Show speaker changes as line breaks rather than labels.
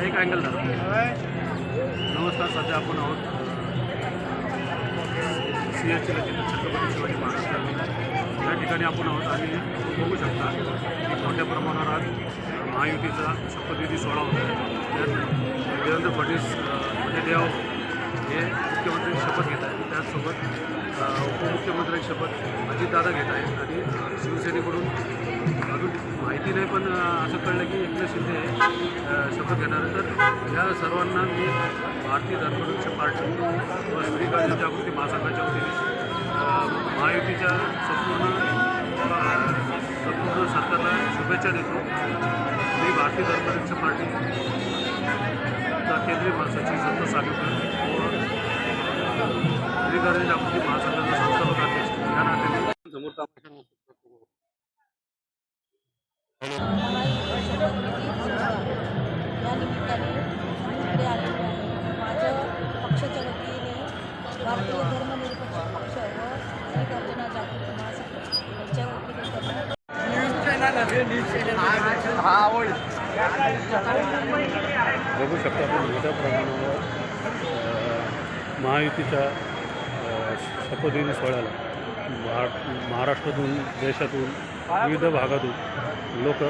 हे एक अँगल दादा नमस्कार सध्या आपण आहोत सी एच छत्रपती शिवाजी महाराज या ठिकाणी आपण आहोत आणि बघू शकता की मोठ्या प्रमाणावर आज महायुतीचा शपथविधी सोहळा होता त्यात देवेंद्र फडणवीस म्हणजे देव हे मुख्यमंत्री शपथ घेत आहेत. त्याचसोबत अ, उपमुख्यमंत्री शपथ अजितदादा घेत आहेत. आणि शिवसेनेकडून अजून माहिती नाही पण असं कळलं की एकनाथ शिंदे शपथ घेणार आहे. तर ह्या सर्वांना मी भारतीय धर्मवृक्ष पार्टी व स्त्री कायदा जागृती महासंघाच्या वतीने महायुतीच्या संपूर्ण संपूर्ण सरकारला शुभेच्छा देतो मी भारतीय धर्मवृक्ष पार्टी केंद्रीय महासचिव संत सागरकर व स्त्री कायदा जागृती महासंघाचा संस्थापक अध्यक्ष या नात्याने समोर
भारतीय धर्मनिरपेक्ष पक्ष व जागृती महासंघ
बघू शकता आपण मोठ्या प्रमाणावर महायुतीच्या अ, शपथविधी सोहळ्याला महा महाराष्ट्रातून देशातून विविध भागातून लोक